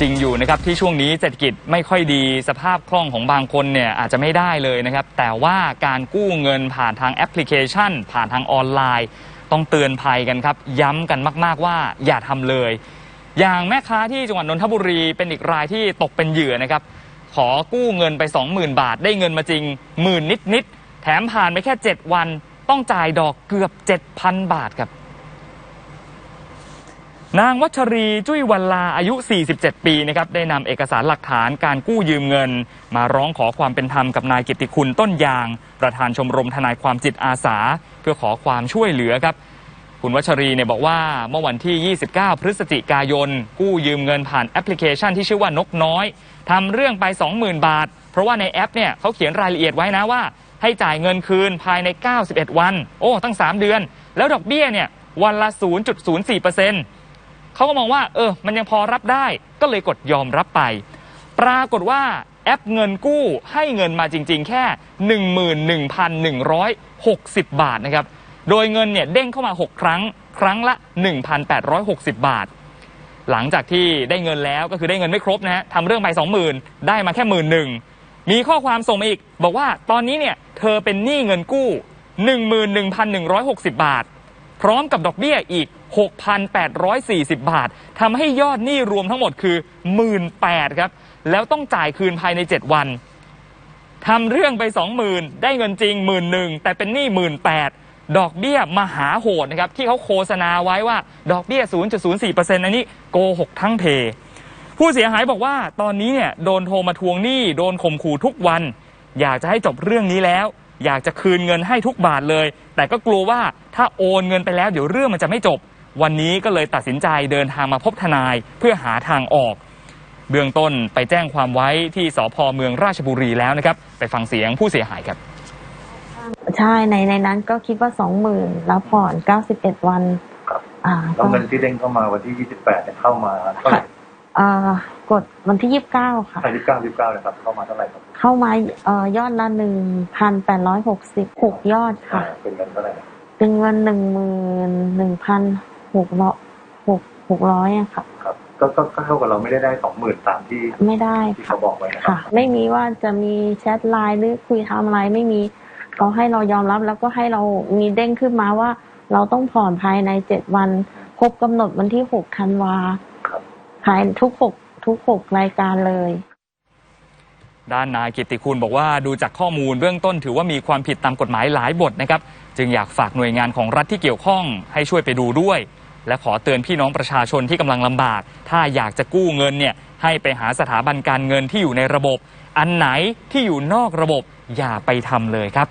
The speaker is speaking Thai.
จริงอยู่นะครับที่ช่วงนี้เศรษฐกิจไม่ค่อยดีสภาพคล่องของบางคนเนี่ยอาจจะไม่ได้เลยนะครับ แต่ว่าการกู้เงินผ่านทางแอปพลิเคชัน ผ่านทางออนไลน์ ต้องเตือนภัยกันครับ ย้ำกันมาก ๆว่าอย่าทำเลย อย่างแม่ค้าที่จังหวัดนนทบุรีเป็นอีกรายที่ตกเป็นเหยื่อนะครับ ขอกู้เงินไป 20,000 บาท ได้เงินมาจริงหมื่นนิดๆแถมผ่านไปแค่ 7 วัน ต้องจ่ายดอกเกือบ 7,000 บาทครับ นางวัชรีจุ้ยวันลาอายุ 47 ปีนะครับได้นำเอกสารหลักฐานการกู้ยืมเงิน มาร้องขอความเป็นธรรมกับนายกิติคุณต้นยาง ประธานชมรมทนายความจิตอาสา เพื่อขอความช่วยเหลือครับ คุณวัชรีเนี่ยบอกว่าเมื่อวันที่ 29 พฤศจิกายน กู้ยืมเงินผ่านแอปพลิเคชันที่ชื่อว่านกน้อยทำเรื่องไป 20,000 บาท เพราะว่าในแอปเนี่ยเขาเขียนรายละเอียดไว้นะว่า ให้จ่ายเงินคืนภายใน 91 วัน โอ้ตั้ง 3 เดือน แล้วดอกเบี้ยเนี่ยวันละ 0.04% เขาก็มองว่า เออ มันยังพอรับได้ ก็เลยกดยอมรับไป ปรากฏว่าแอปเงินกู้ให้เงินมาจริง ๆ แค่ 11,160 บาทนะครับ โดยเงินเนี่ยเด้งเข้ามา 6 ครั้ง ครั้งละ 1,860 บาท หลังจากที่ได้เงินแล้วก็คือได้เงินไม่ครบนะฮะทำเรื่องไป 20,000 ได้มาแค่หมื่นหนึ่งมีข้อความส่งมาอีก บอกว่าตอนนี้เนี่ยเธอเป็นหนี้เงินกู้ 11,160 บาท พร้อมกับดอกเบี้ยอีก 6,840 บาททำให้ยอดหนี้รวมทั้งหมดคือ 18,000ครับแล้วต้องจ่ายคืนภายใน 7 วันทำเรื่องไป 20,000 ได้เงินจริง 11,000 แต่เป็นหนี้ 18,000ดอกเบี้ยมหาโหดนะครับที่เขาโฆษณาไว้ว่าดอกเบี้ย 0.04%อันนี้โกหกทั้งเพ ผู้เสียหายบอกว่าตอนนี้เนี่ยโดนโทรมาทวงหนี้ โดนข่มขู่ทุกวัน อยากจะให้จบเรื่องนี้แล้ว อยากจะคืนเงินให้ทุกบาทเลย แต่ก็กลัวว่าถ้าโอนเงินไปแล้วเดี๋ยวเรื่องมันจะไม่จบ วันนี้ก็เลยตัดสินใจเดินทางมาพบทนายเพื่อหาทางออก เบื้องต้นไปแจ้งความไว้ที่สพเมืองราชบุรีแล้วนะครับ ไปฟังเสียงผู้เสียหายครับ ใช่ในในนั้นก็คิดว่าสองหมื่นแล้วผ่อนเก้าสิบเอ็ดวันครับอ่าแล้วเงินที่เด้งเข้ามาวันที่28เนี่ยเข้ามาเท่าไหร่เอ่อ กดวันที่ยี่สิบเก้าค่ะใช่ที่9 29นะครับ เข้ามาเท่าไหร่ครับ เข้ามาเอ่อยอดละหนึ่งพันแปดร้อยหกสิบหกยอดค่ะอ่าเป็นเงินเท่าไหร่นะเป็นเงินหนึ่งหมื่นหนึ่งพันหกร้อยหกหกร้อยอะค่ะครับก็ก็ก็เท่ากับเราไม่ได้ได้สองหมื่นตามที่ไม่ได้ที่ค่ะเขาบอกไว้นะครัค่ะไม่มีว่าจะมีแชทไลน์หรือคุยทำอะไรไม่มีเขาให้เรายอมรับแล้วก็ให้เรามีเด้งขึ้นมาว่า เราต้องผ่อนภายในเจ็ดวันครบกำหนดวันที่หกธันวาครับภายทุกหก ทุกหกรายการเลย ด้านนายกิตติคุณบอกว่าดูจากข้อมูลเบื้องต้นถือว่ามีความผิดตามกฎหมายหลายบทนะครับ จึงอยากฝากหน่วยงานของรัฐที่เกี่ยวข้องให้ช่วยไปดูด้วย และขอเตือนพี่น้องประชาชนที่กำลังลำบาก ถ้าอยากจะกู้เงินเนี่ยให้ไปหาสถาบันการเงินที่อยู่ในระบบ อันไหนที่อยู่นอกระบบอย่าไปทำเลยครับ